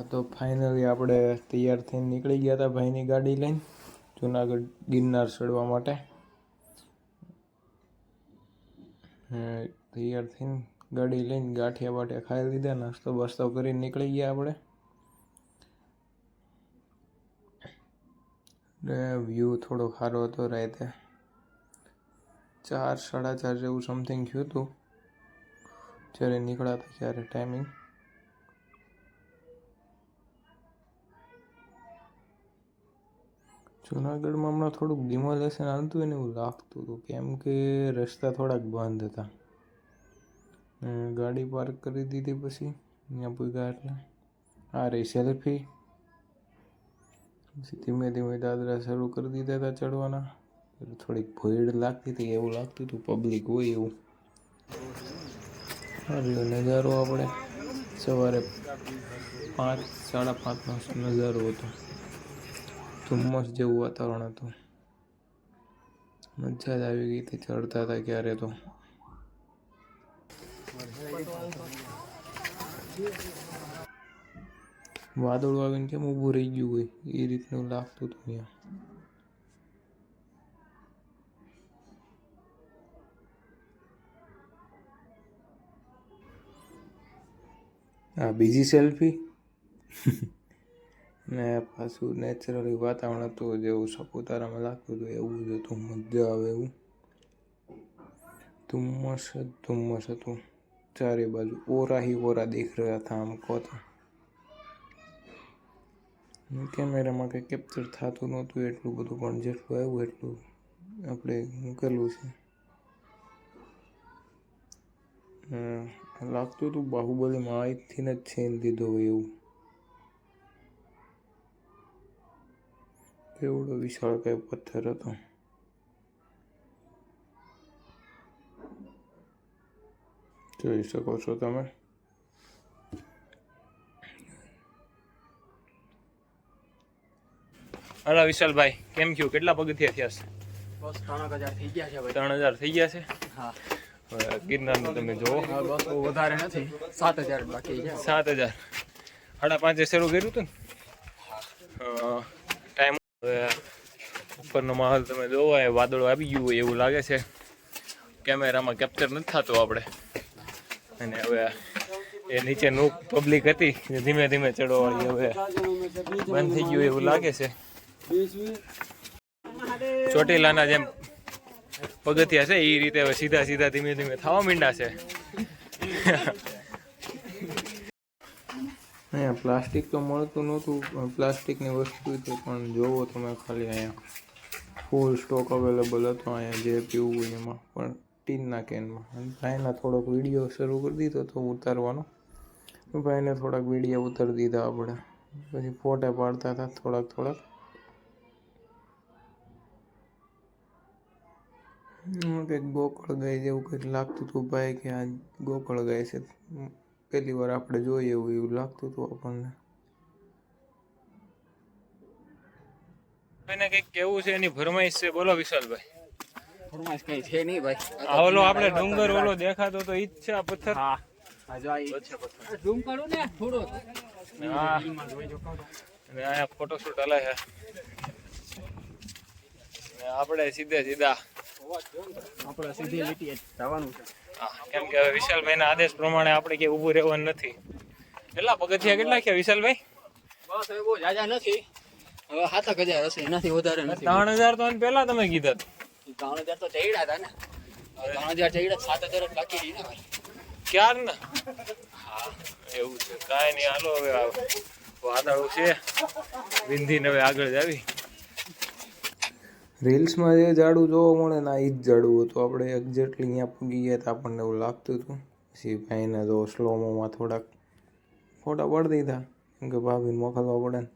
હા, તો ફાઇનલી આપણે તૈયાર થઈને નીકળી ગયા હતા ભાઈની ગાડી લઈને જુનાગઢ ગિરનાર ચડવા માટે. તૈયાર થઈને ગાડી લઈને ગાંઠિયા બાઠિયા ખાઈ લીધા, નાસ્તો બાસ્તો કરીને નીકળી ગયા આપણે. ને વ્યૂ થોડો સારો હતો રાતે. ચાર, સાડા ચાર જેવું સમથિંગ થયું હતું. જ્યારે નીકળ્યા હતા ત્યારે ટાઈમિંગ જુનાગઢમાં હમણાં થોડુંક ડિમોલેશન આવતું હોય ને એવું લાગતું હતું. કેમ કે રસ્તા થોડાક બંધ હતા. ગાડી પાર્ક કરી દીધી પછી અહીંયા પૂગ્યા એટલે. આ રહી સેલ્ફી પછી ધીમે ધીમે દાદરા શરૂ કરી દીધા હતા ચડવાના. થોડીક ભીડ લાગતી હતી, એવું લાગતું હતું પબ્લિક હોય એવું. સારો નજારો આપણે. સવારે પાંચ, સાડા પાંચનો નજારો હતો. ધુમ્મસ જેવું વાતાવરણ હતું. મજા જ આવી ગઈ હતી, ચડતા હતા ક્યારે તો. વાદળો આવીને કેમ ઊભું રહી ગયું હોય? એ રીતનું લાગતું હતું અહીંયા. આ બીજી સેલ્ફી? ને પાછું નેચરલી વાતાવરણ હતું જેવું સપોતારામાં લાગતું હતું, એવું જ હતું, મજા આવે એવું. ધુમ્મસ ધુમ્મસ હતું. ચારે બાજુ ઓરા હી ઓરા દેખ રહ્યા હતા આમ કહો તો કેમેરામાં કંઈ કેપ્ચર થતું નહોતું એટલું બધું, પણ જેટલું આવ્યું એટલું આપણે મૂકેલું છે. લાગતું હતું બાહુબલીમાં અહીંથી જ છેન દીધો હોય એવું. એવડો વિશાળ કઈ પથ્થર હતો? જોઈ શકો છો તમે. હલો વિશાલભાઈ કેમ થયું કેટલા પગથિયા થયા છે? બસ ત્રણ હજાર થઈ ગયા છે ભાઈ. ત્રણ હજાર થઈ ગયા છે? હા. હવે ગિરનારનું તમે બહુ વધારે નથી. સાત હજાર બાકી છે. સાત હજાર. સાડા પાંચે શરૂ કર્યું હતું ને? હવે ઉપરનો માહોલ તમે જોવો, એ વાદળો આવી ગયું હોય એવું લાગે છે. કેમેરામાં કેપ્ચર નથી થતું આપણે. અને હવે એ નીચે નું પબ્લિક હતી ધીમે ધીમે ચડવાવાળી હવે બંધ થઈ ગયું એવું લાગે છે. ચોટીલાના જેમ પગથિયા છે, એ રીતે હવે સીધા સીધા ધીમે ધીમે થવા માંડ્યા છે. અહીંયા પ્લાસ્ટિક તો મળતું નહોતું. પ્લાસ્ટિકની વસ્તુ તો પણ જોવો તમે ખાલી અહીંયા ફૂલ સ્ટોક અવેલેબલ હતો, અહીંયા જે પીવું હોય એમાં. પણ ટીનના કેનમાં. ભાઈના થોડોક વીડિયો શરૂ કરી દીધો તો ઉતારવાનો. ભાઈને થોડાક વીડિયો ઉતારી દીધા આપણે. પછી ફોટા પાડતા હતા થોડાક થોડાક. કંઈક ગોકળ ગાય જેવું કંઈક લાગતું હતું ભાઈ કે આ ગોકળ ગાય છે. પહેલી વાર આપણે જોઈએ એવું એવું લાગતું હતું આપણને. એને કંઈક કેવું છે એની ભરમાઈશ છે? બોલો વિશાલભાઈ. ફરમાઈશ કઈ છે નહીં ભાઈ. આ ઓલો આપણે ડુંગર ઓલો દેખાતો તો ઈ જ છે આ પથ્થર? હા આ જો આ ઈ પથ્થર. ઝૂમ કરું ને થોડો. હા. અને અહીંયા ફોટોશૂટ હલે છે. આપણે સીધે સીધા. આપણે સીધી લીટીએ જવાનું છે. હા, કેમ કે હવે વિશાલભાઈના આદેશ પ્રમાણે આપણે ક્યાંય ઊભું રહેવાનું નથી. કેટલા પગથિયા કેટલા છે વિશાલભાઈ? બસ હવે બહુ જાજા નથી. હવે સાતક હજાર હશે એનાથી વધારે નથી. ત્રણ હજાર તો પહેલા તમે કીધા ત્રણ હજાર તો ચડ્યા હતા ને. ત્રણ હજાર ચડ્યા સાત હજાર જ બાકી રહી ને ક્યાર ને? હા. એવું છે કાંઈ નહીં હાલો હવે વાદળું છે. વિંધીને હવે આગળ જ આવી. રીલ્સમાં જે ઝાડું જોવા મળે ને આ એ જ ઝાડું હતું. આપણે એક્ઝેક્ટલી અહીંયા પૂગી ગયા હતા આપણને એવું લાગતું હતું. પછી ભાઈને જો સ્લોમોમાં થોડાક ફોટા પડી દીધા. કેમ કે ભાભીને મોકલવા પડે ને.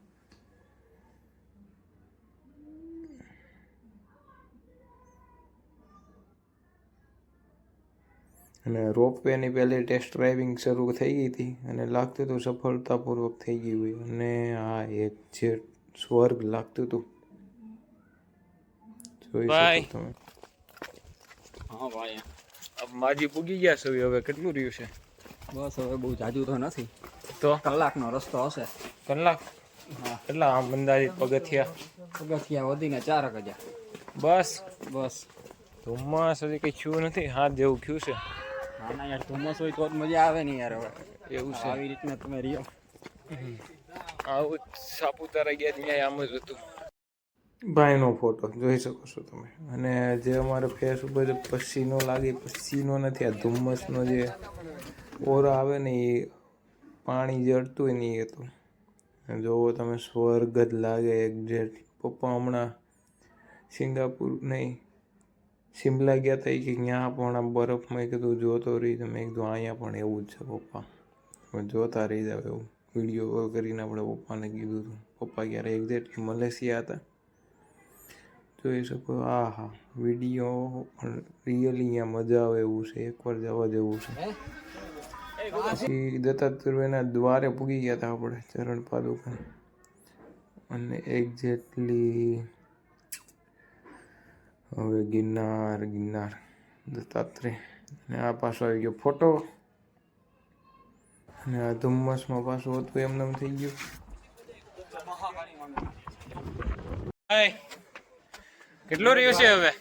અને રોપવેની પહેલી ટેસ્ટ ડ્રાઇવિંગ શરૂ થઈ ગઈ હતી અને લાગતું હતું સફળતાપૂર્વક થઈ ગઈ હોય. અને આ એક જે સ્વર્ગ લાગતું હતું. જોઈ શકો તમે હા ભાઈ. अब માજી પૂગી ગયા છે હવે કેટલું રહ્યું છે? બસ હવે બહુ જાજુ તો નથી. તો? કલાકનો રસ્તો હશે. કલાક? હા. કેટલા આમ અંદાજિત પગથિયા? પગથિયા વધીને ચાર હજાર. બસ? બસ. ધુમ્મસ હજી કઈ થયું નથી? હાથ જેવું થયું છે? ના ના યાર ધુમ્મસ હોય તો જ મજા આવે ને યાર હવે. એવું છે. આવી રીતના તમે રહ્યો. આવું સાપુતારા ગયા ત્યાં આમ જ હતું. ભાઈનો ફોટો જોઈ શકો છો તમે. અને જે અમારે ફેસ ઉપર જે પસીનો લાગે, પસીનો નથી, આ ધુમ્મસનો જે ઓરો આવે ને એ પાણી જડતું હોય ને એ અને જોવો તમે, સ્વર્ગ જ લાગે એક્ઝેક્ટ પપ્પા હમણાં સિંગાપુર નહીં શિમલા ગયા હતા એ કે ત્યાં પણ આ બરફમાં કીધું, જોતો રહી તમે કીધું, અહીંયા પણ એવું જ છે પપ્પા. જોતા રહી જાવ એવું. વીડિયો કરીને આપણે પપ્પાને કીધું હતું પપ્પા ક્યારે એક્ઝેક્ટ મલેશિયા હતા. જોઈ શકો આ હા વીડિયો પણ રિયલી અહીંયા મજા આવે એવું છે એકવાર જવા જેવું છે. પછી દત્તાત્રેયના દ્વારે પૂગી ગયા હતા આપણે ચરણ પાદુકા અને એક્ઝેક્ટલી હવે ગિરનાર ગિરનાર દત્તાત્રેય. અને આ પાછો આવી ગયો ફોટો. અને આ ધુમ્મસમાં પાછું હતું એમને એમ થઈ ગયું. કેટલો રહ્યો છે હવે?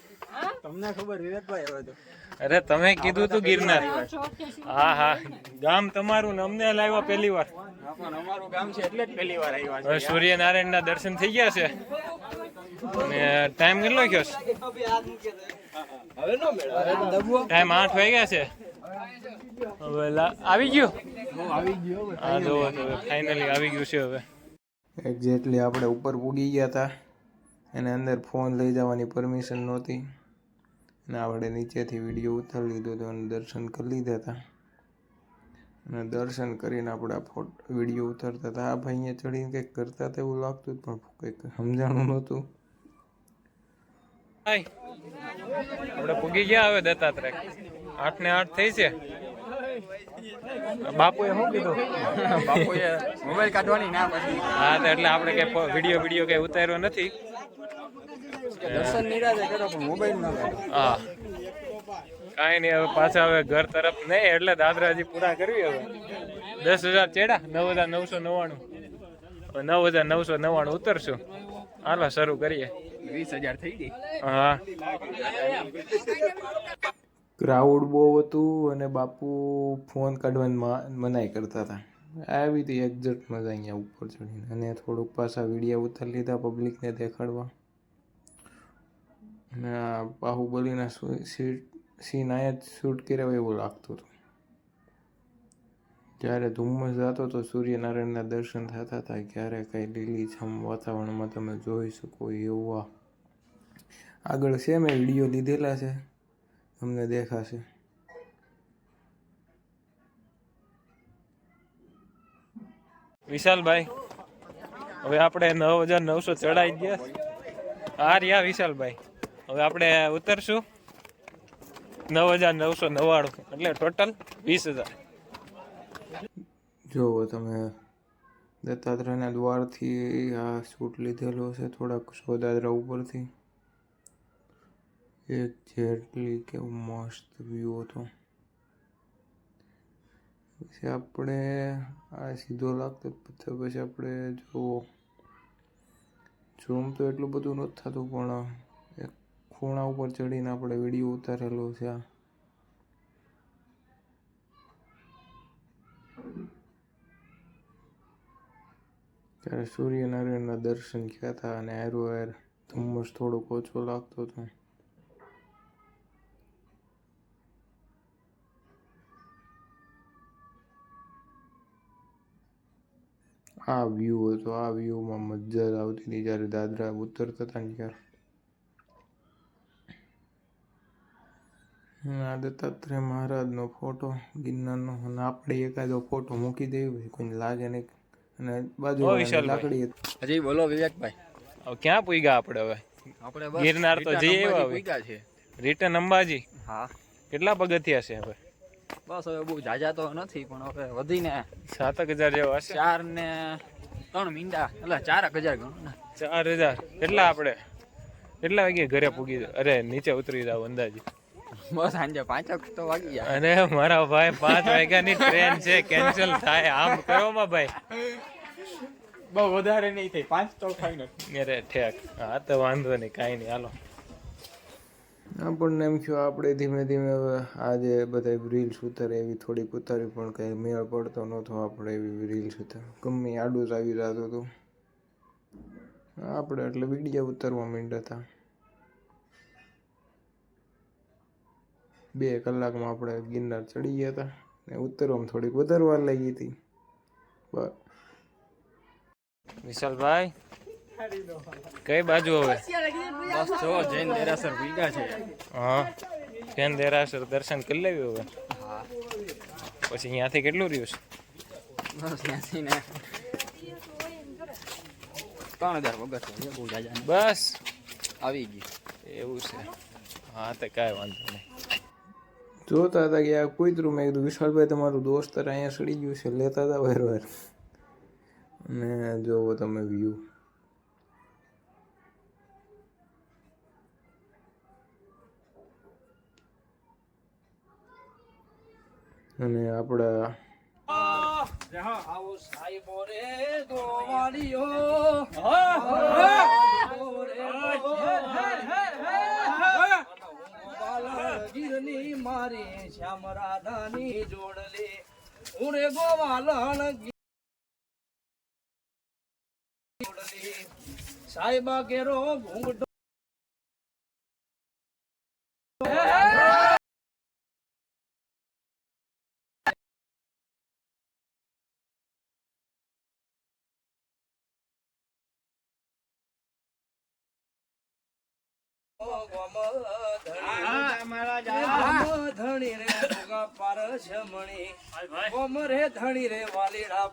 તમને ખબર વિવેકભાઈ હવે તો. અરે તમે કીધું તું ગિરનાર. હા હા ગામ તમારું ને અમને લાવ્યા પહેલી વાર. અમારું ગામ છે એટલે જ પહેલી વાર આવ્યા હવે સૂર્યનારાયણ ના દર્શન થઈ ગયા છે. અને ટાઈમ કેટલો થયો છે? ટાઈમ આઠ વાગ્યા છે. હવે લા- આવી ગયું? આવી ગયો હા જો ફાઇનલી આવી ગયું છે હવે. એક્ઝેક્ટલી આપણે ઉપર પૂગી ગયા હતા. અને અંદર ફોન લઈ જવાની પરમિશન નહોતી. અને આપણે નીચેથી વીડિયો ઉતારી લીધો હતો અને દર્શન કરી લીધા હતા. અને દર્શન કરીને આપણે આ ફોટો વીડિયો ઉતારતા હતા. આ ભાઈ અહીંયા ચડીને કંઈક કરતા હતા એવું લાગતું પણ કંઈક સમજાણું નહોતું. આપણે પૂગી ગયા હવે દત્તાત્રેય. આઠ ને આઠ થઈ છે. બાપુએ શું કીધું? બાપુએ મોબાઈલ કાઢવાની ના પછી હા તો એટલે આપણે કઈ વીડિયો વીડિયો કઈ ઉતાર્યો નથી. દર્શન નિરાજે કરો પણ મોબાઈલ ના હા. કાંઈ નહીં હવે પાછા હવે ઘર તરફ નહીં એટલે દાદરાજી પૂરા કરવી હવે. દસ હજાર ચેડા નવ હજાર નવસો નવ્વાણું. નવ હજાર નવસો નવ્વાણું ઉતરશું. હાલો શરૂ કરીએ. વીસ હજાર થઈ ગઈ. હા. ક્રાઉડ બહુ હતું અને બાપુ ફોન કાઢવાની મનાઈ કરતા હતા. આવી હતી એક્ઝેક્ટ મજા અહીંયા ઉપર ચડીને. અને થોડુંક પાછા વીડિયો ઉતારી લીધા પબ્લિકને દેખાડવા. અને આ બાહુબલીના સીન અહીંયા જ શૂટ કર્યા હોય એવું લાગતું હતું. જ્યારે ધુમ્મસ જતો તો સૂર્યનારાયણના દર્શન થતા હતા, ક્યારે કંઈ લીલીછમ વાતાવરણમાં તમે જોઈ શકો એવું. આગળ છે મેં વીડિયો લીધેલા છે, તમને દેખાશે. વિશાલભાઈ, હવે આપણે નવ હજાર નવસો ચડાઈ ગયા. હા રહ્યા વિશાલભાઈ. હવે આપણે ઉતરશું. નવ હજાર નવસો નવ્વાણું એટલે ટોટલ વીસ હજાર. જુઓ તમે દત્તાત્રેયના દ્વારથી આ શૂટ લીધેલો છે, થોડાક સોદાદરા ઉપરથી. એક જેટલી કેવું મસ્ત વ્યૂ હતો. પછી આપણે આ સીધો લાગતો પછી પછી આપણે જુઓ ઝૂમ તો એટલું બધું નથી થતું, પણ ખૂણા ઉપર ચડીને આપણે વીડિયો ઉતારેલો છે ત્યારે સૂર્યનારાયણના દર્શન થયા હતા અને એરો એર ધુમ્મસ થોડોક ઓછો લાગતો હતો. આ વ્યૂ હતો. આ વ્યૂમાં મજા જ આવતી હતી જ્યારે દાદરા ઉતરતા હતા ને ત્યારે. આ દત્તાત્રેય મહારાજનો ફોટો ગિરનારનો અને આપણે એકાદો ફોટો મૂકી દેવી કોઈને લાગે નહીં. અને બાજુ લાકડી હજી બોલો વિવેકભાઈ. હવે ક્યાં પૂગ્યા આપણે હવે? આપણે ગિરનાર તો જઈ આવ્યા. છે. રિટર્ન અંબાજી? હા. કેટલા પગથિયા છે હવે? બસ હવે બહુ જાજા તો નથી પણ હવે વધીને સાતક હજાર જેવા હશે? ચાર ને ત્રણ મીંડા એટલે ચારક હજાર ગણો ચાર હજાર. કેટલા આપણે? કેટલા વાગે ઘરે પૂગી અરે નીચે ઉતરી જાવ અંદાજે. સાંજે પાંચક તો વાગી ગયા. અને મારા ભાઈ પાંચ વાગ્યાની ટ્રેન છે કેન્સલ થાય. આમ કરો માં ભાઈ? બહુ વધારે નહીં થઈ પાંચ તો ફાઈનલ અરે ઠેક. હા તો વાંધો નહીં કાંઈ નહીં. હાલો. આપણને એમ થયું આપણે ધીમે ધીમે હવે આજે બધા રીલ્સ ઉતારે એવી થોડીક ઉતારી પણ કંઈ મેળ પડતો નહોતો. આપણે એવી રીલ્સ ઉતાર. ગમે આડું જ આવી જતું હતું. આપણે એટલે વીડિયો ઉતારવા માંડ્યા હતા. બે કલાકમાં આપણે ગિરનાર ચડી ગયા હતા ને ઉતરવામાં થોડીક વધારે વાર લાગી હતી. બસ. વિશાલભાઈ કઈ બાજુ હવે? બસ જો જૈન દેરાસર ભીગા છે. હા. જૈન દેરાસર દર્શન કરી લેવું હવે? હા પછી અહીંયાથી કેટલું રહ્યું છે? બસ ત્યાંથી ને ત્રણ હજાર વગર બસ. આવી ગઈ એવું છે. હા તો કાંઈ વાંધો નહીં. જોતા હતા કે આ કૂતરું મેં કીધું વિશાલભાઈ તમારું દોસ્ત અહીંયા સડી ગયું છે લેતા હતા વેર વેર અને જોવો તમે વ્યૂ અને આપણા ગીરની મારી શ્યામ રાધાની જોડલે. ઉરે ગોવાલણ સાહેબા કેરો ઘૂંઘટો ધણી. રે ધણી રે વાલીડા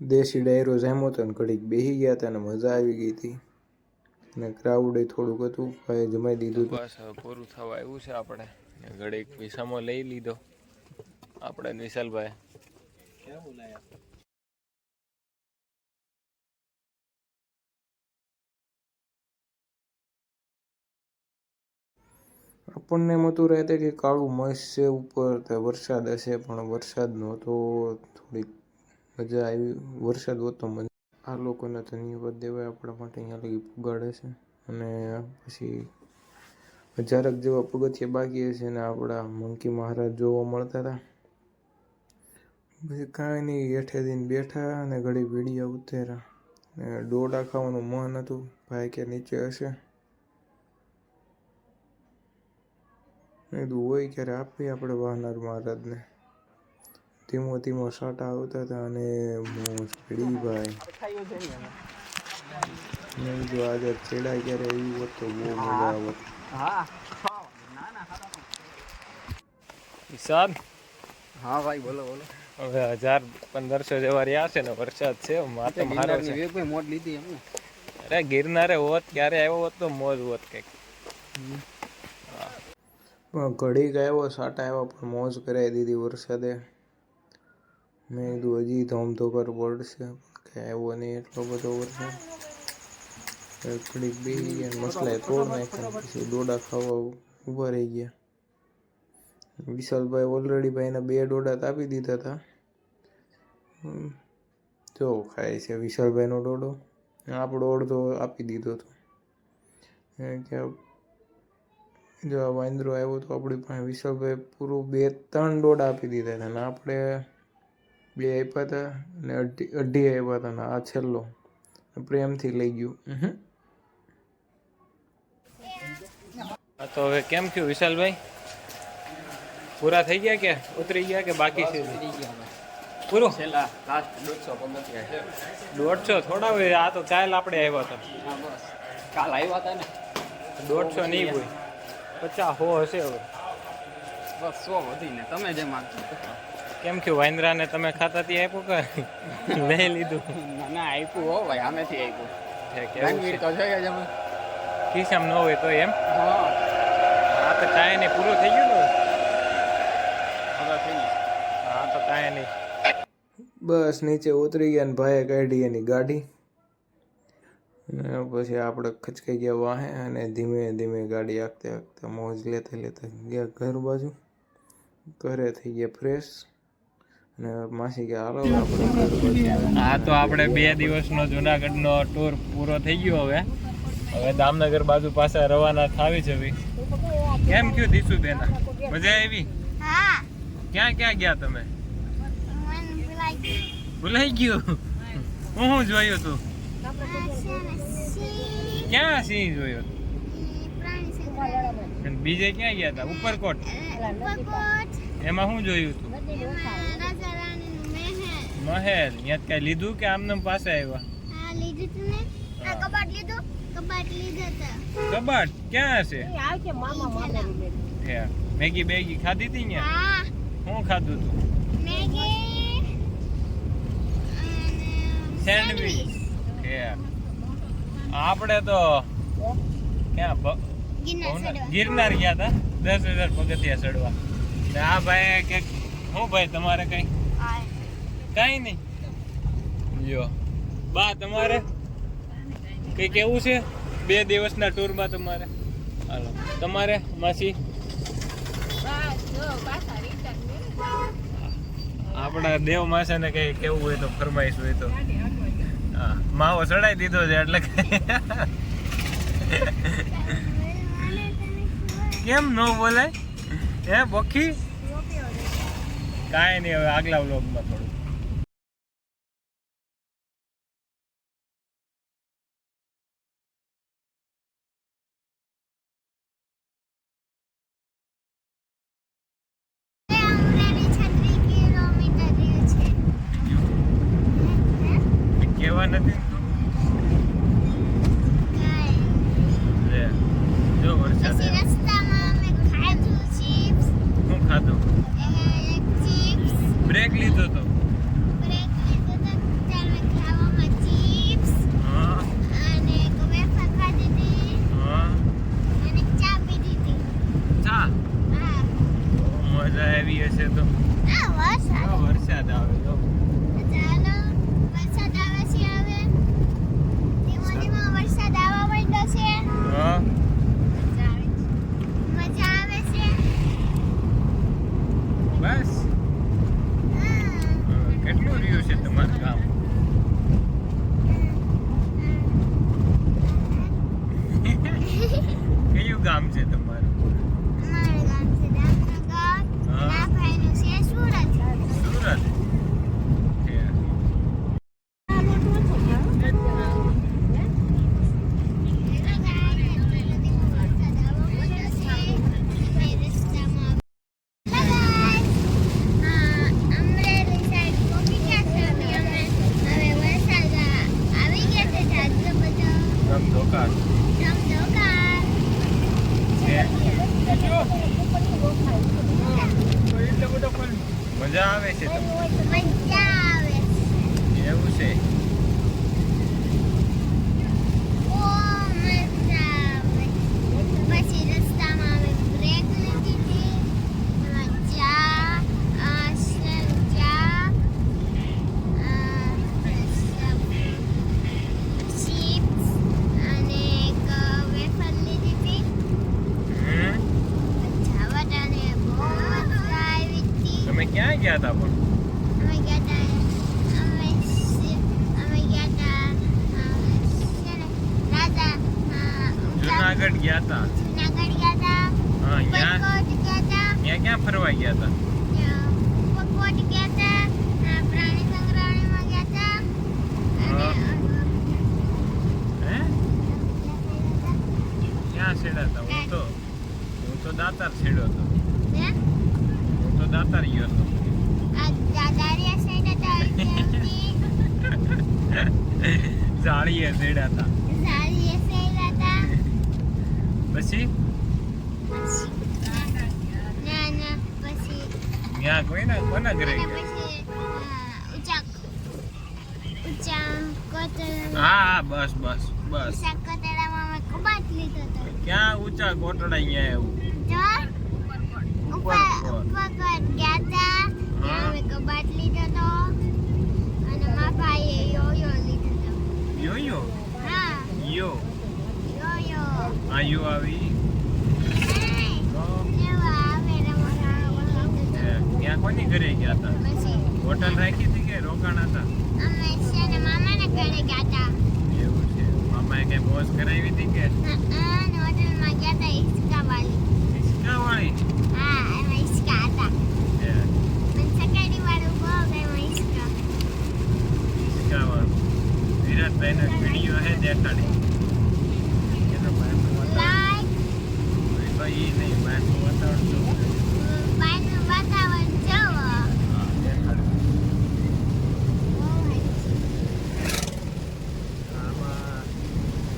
દેશી ડાયરો જામ્યો હતો ને ઘડીક બેસી ગયા હતા અને મજા આવી ગઈ હતી. ને ક્રાઉડ થોડુંક હતું ભાઈ જમાઈ દીધું બસ પૂરું થવા આવ્યું છે આપણે. ઘડીક વિસામો લઈ લીધો. આપણે ને બોલાયા આપણને એમ હતું રહેતે કે કાળું મસ છે ઉપર વરસાદ હશે, પણ વરસાદ નહોતો, થોડીક મજા આવી. વરસાદ હોતો મજા આ લોકોને ધન્યવાદ દેવાય આપણા માટે, અહીંયા લગી પુગાડે છે. અને પછી હજારક જેવા પગથિયા બાકી હશે ને આપણા મંકી મહારાજ જોવા મળતા હતા. પછી કાંઈ નહીં હેઠે દઈને બેઠા અને ઘડી વીડિયો ઉતેર્યા. ને ડોડા ખાવાનું મન હતું ભાઈ કે નીચે હશે. મેં કીધું હોય ક્યારે આપીએ આપણે વાહનાર મહારાજને? ધીમો ધીમો સાટા આવતા હતા અને ભીડી ભાઈ. મેં કીધું આજે છેડા ક્યારે એવું હોત તો બહુ મજા આવત. હા હા ભાઈ બોલો બોલો. હવે હજાર પંદરસો જેવા રહ્યા છે ને વરસાદ છે માથે મારો છે. મોટ લીધી એમને. અરે ગિરનારે હોત ક્યારે આવ્યો હોત તો મોજ હોત કંઈક. પણ ઘડીક આવ્યો સાટા આવ્યો પણ મોજ કરાવી દીધી વરસાદે. મેં કીધું હજી ધોમધોકર પડશે કે આવ્યો નહીં એટલો બધો વરસાદ. ઘડીક બે ગયા મસલા તોડ નાખ્યા પછી દોડા ખાવા ઊભા રહી ગયા. વિશાલભાઈ ઓલરેડી ભાઈને બે ડોડા આપી દીધા હતા. જો ખાય છે વિશાલભાઈનો ડોડો આપણો અડધો આપી દીધો હતો. કે જો આ વાંદરો આવ્યો તો આપણી પાસે વિશાલભાઈ પૂરું બે ત્રણ ડોડા આપી દીધા હતા. ને આપણે બે આપ્યા હતા અને અઢી અઢી આપ્યા હતા. ને આ છેલ્લો. પ્રેમથી લઈ ગયું. હા તો હવે કેમ થયું વિશાલભાઈ? પૂરા થઈ ગયા કે ઉતરી ગયા કે બાકી છે? પૂરું છેલ્લા લાસ્ટ દોઢસો દોઢસો થોડા હોય આ તો કાલ આપણે આવ્યા હતા. કાલ આવ્યા હતા ને? દોઢસો નહીં હોય. પચાસ હો હશે હવે. બસ સો વધીને તમે જે માગતો કેમ થયું? વાંદરાને તમે ખાતા ત્યાં આપ્યું કે લઈ લીધું? ના આપ્યું હો ભાઈ આમેથી આપ્યું. કે? તો છે? જ ખિસ્સામાં ન હોય તો એમ? હા. આ તો કાંઈ નહીં પૂરું થઈ ગયું હા તો કાંઈ નહીં બસ નીચે ઉતરી ગયા ને ભાઈએ કાઢી એની ગાડી. અને પછી આપણે ખચકાઈ ગયા વાહે અને ધીમે ધીમે ગાડી આખતે આખતે મોજ લેતા લેતા ગયા ઘર બાજુ. ઘરે થઈ ગયા ફ્રેશ અને માસી કે, હાલો, આપણે આ તો આપણે બે દિવસનો જુનાગઢનો ટૂર પૂરો થઈ ગયો હવે. હવે દામનગર બાજુ પાછા રવાના થાવી છે કેમ કયું દીસુ બેના મજા આવી? ક્યાં ક્યાં ગયા તમે? મને ભૂલાઈ ગયું. હું શું જોયું તું? ક્યાં સિંહ જોયો બીજે ક્યાં ગયા હતા ઉપરકોટ? એમાં શું જોયું તું? મહેલ. અહીંયા ત્યાં કઈ લીધું કે આમને પાસે આવ્યા? કબાટ લીધું? કબાટ લીધું તું. કબાટ ક્યાં છે ઈ ચાલો. હે. મેગી બેગી ખાધી હતી હા, શું ખાધું તું? Maggi sandwich. આપણે તો ક્યાં ગિરનાર ગયા હતા દસ હજાર પગથિયા ચડવા. ને આ ભાઈ કે શું ભાઈ તમારે કઈ? કઈ નહીં. જો બા તમારે? કઈ કેવું છે? બે દિવસના ટૂરમાં તમારે? હાલો. તમારે માસી? આપણા દેવ માસે ને કઈ કેવું હોય તો ફરમાઈશ હોય તો. માવો ચડાઈ દીધો છે એટલે કેમ ન બોલાય? હે, બોખી? કાંઈ નહીં, હવે આગલા વ્લોગમાં થોડું અમરેલી છત્રી કિલોમીટર રહ્યું છે. હે? કેવા નથી ને તું? કાંઈ. લે જો વરસાદ પછી આવ્યો. રસ્તામાં અમે ખાધું chips, શું ખાધું એક chips, બ્રેક લીધો તો બ્રેક લીધો તો ત્યારે ખાવામાં chips હા અને એક વેફર ખાધી હતી હા અને ચા પીધી હતી. ચા હા. મજા આવી હશે તો આ વરસાદ. કેવો વરસાદ આવે તો ચાલો, વરસાદ આવે છે હવે. ધીમો ધીમો વરસાદ આવવા માંડ્યો છે. હા મજા આવે છે. બસ હા. હા, કેટલું રહ્યું છે તમારું કામ કયું ગામ છે તમારું અમારું ગામ છે દામનગર. હા. અને આ ભાઈનું છે સુરત. સુરત છે. ગમ ધોકા છે મજા આવે છે તમને એવું છે પછી રસ્તામાં અમે બ્રેક લીધી હતી એમાં ચા આ સેવ ચા ચિપ્સ અને એક વેફર લીધી હતી હમ જાવટાને બહુ મજા આવી હતી તમે ક્યાં ગયા હતા પણ અમે ગયા તા અમે સી- અમે ગયા તા અ, છે ને, રાજા અ, જુનાગઢ ગયા હતા જુનાગઢ ગયા તા હા ત્યાં ઉપરકોટ ગયા તા ત્યાં ક્યાં ફરવા ગયા હતા ઉપરકોટ ગયા તા અ, પ્રાણી સંગ્રહાલયમાં ગયા તા અને હે ક્યાં છેડા હતા હું તો હું તો દાતાર છેડ્યો હતો. તો દાતાર ગયો હતો. જાળીએ છેડ્યા પછી? ત્યાં કોઈ ના કોના ઘરે હા બસ બસ બસ. ક્યાં ઊંચા કોટડા અહીંયા એવું જો ઉપર ઉપર કોટ. ઉપર ગયા હતા હા. અમે યો યો હા યો યો યો આ યો આવી ત્યાં કોની ઘરે ગયા હતા? હોટલ રાખી હતી કે રોકાણા હતા અમે છે ને મામાના ઘરે ગયા હતા એવું છે મામાએ કઈ મોજ કરાવી હતી કે અને હોટલમાં ગયા હતા હિસકા વાળી હિસકા વાળી હા એમાં હિસકા હતા એ, મને સકાડી વાળું બહુ ગમ્યું હિસકા હિસકા વાળું વિરાટભાઈનો વીડિયો હે દેખાડી એનો બહારનું વાતાવરણ લાઈક ભાઈ ઈ નહીં બહારનું વાતાવરણ કેવું છે? બહારનું વાતાવરણ જોવો હા, દેખાડ્યું. આમાં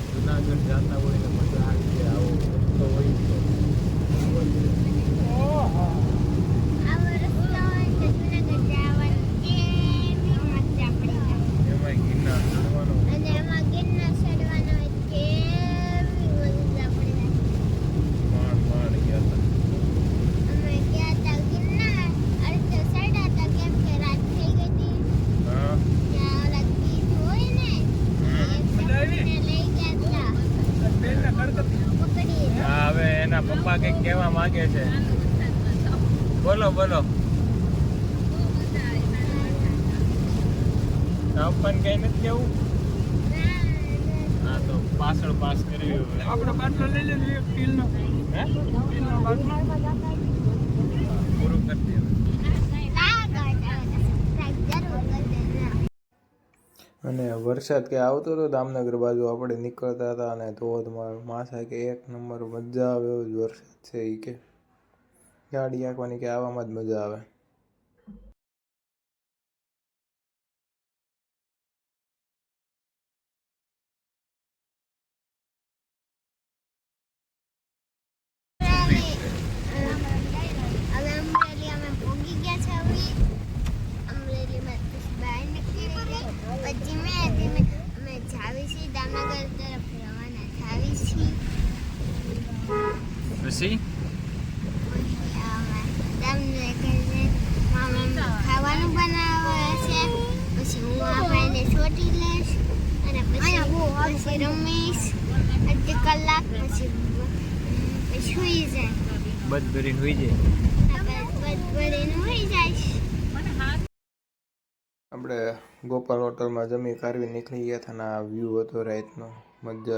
જુનાગઢ જાતા હોય ને મજા આવી જાય આવો રસ્તો હોય તો આવો રસ્તો હોય તો જૂનાગઢ જવાનું કેવી મજા પડી જાય એમાં ગિરનાર ચડવાનું અને એમાં ગિરનાર ચડવાનો હોય કેવી મજા પડી જાય માણ માણ ગયા હતા અમે ગયા હતા ગિરનાર અડધો ચડ્યા હતા કેમ કે રાત થઈ ગઈ હતી હા ત્યાં ઓલા ગીધ હોય ને એ પકડીને લઈ ગયા હતા પકડી હા હવે એના પપ્પા કંઈક કહેવા માંગે છે. બોલો બોલો. પણ કઈ નથી કેવું? હા તો પાછળ પાસ કરી. આપણે બાટલો લઈ લેજો એક પીલનો હે? પીલનો બાટલો પૂરું કરી દે અને વરસાદ કે આવતો હતો દામનગર બાજુ આપણે નીકળતા હતા અને ધોધમાર માસા કે એક નંબર મજા આવે એવો જ વરસાદ છે એ કે. ગાડી આંકવાની કે આવામાં જ મજા આવે હવે અમરેલી અમે ભોગી ગયા છે હવે અમરેલીમાં બહાર નીકળી ગઈ પછી મેં ધીમે અમે જાવી છીએ દામનગર તરફ રવાના થાવી છીએ પછી ખાવાનું બનાવે છે પછી હું આ ભાઈને છોટી લઈશ અને પછી પછી રમીશ અડધી કલાક પછી પછી સુઈ જાય. બધ ભરીને જાય જઈશ આપણે ગોપાલ હોટલમાં જમી કારવી નીકળી ગયા હતા ને આ વ્યૂ હતો રાતનો. મજા